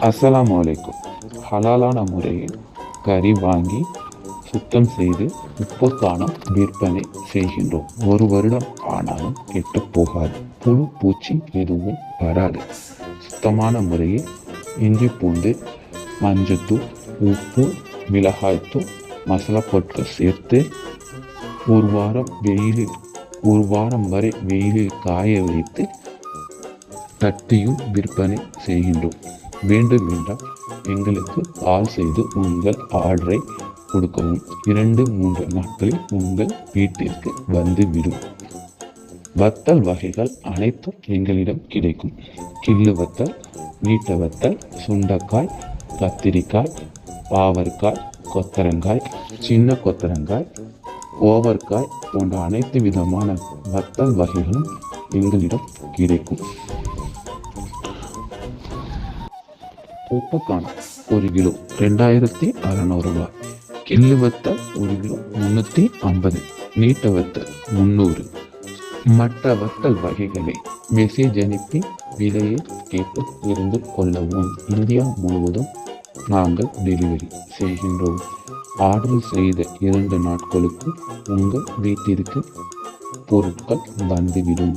அஸ்லாம் வலைக்கும் ஹலாலான முறையில் கறி வாங்கி சுத்தம் செய்து உப்புக்கான விற்பனை செய்கின்றோம். ஒரு வருடம் ஆனாலும் கெட்டு போகாது. புழு பூச்சி எதுவும் வராது. சுத்தமான முறையில் இஞ்சி பூண்டு மஞ்சத்தூள் உப்பு மிளகாய்த்தூள் மசாலா பொருட்கள் சேர்த்து ஒரு வாரம் வெயிலில் ஒரு வாரம் வரை வெயிலில் காய வைத்து தட்டியும் விற்பனை செய்கின்றோம். வேண்டும் என்றால் எங்களுக்கு கால் செய்து உங்கள் ஆர்டரை கொடுக்கவும். இரண்டு மூன்று நாட்களில் உங்கள் வீட்டிற்கு வந்துவிடும். வத்தல் வகைகள் அனைத்தும் எங்களிடம் கிடைக்கும். கிள்ளு வத்தல் நீட்ட வத்தல் சுண்டைக்காய் கத்திரிக்காய் பாவற்காய் கொத்தரங்காய் சின்ன கொத்தரங்காய் ஓவர்காய் போன்ற அனைத்து விதமான வத்தல் வகைகளும் எங்களிடம் கிடைக்கும். உப்புக்கான் ஒரு கிலோ ரெண்டாயிரத்தி அறநூறு ரூபாய். கிள்ளு வத்த ஒரு கிலோ முந்நூற்றி ஐம்பது. நீட்ட வத்தல் முந்நூறு மற்ற வத்தல் வகைகளை மெசேஜ் அனுப்பி விலையை கேட்டு இருந்து கொள்ளவும். இந்தியா முழுவதும் நாங்கள் டெலிவரி செய்கின்றோம். ஆர்டர் செய்த இரண்டு நாட்களுக்கு உங்கள் வீட்டிற்கு பொருட்கள் வந்துவிடும்.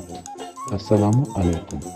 அஸ்ஸலாமு அலைக்கும்.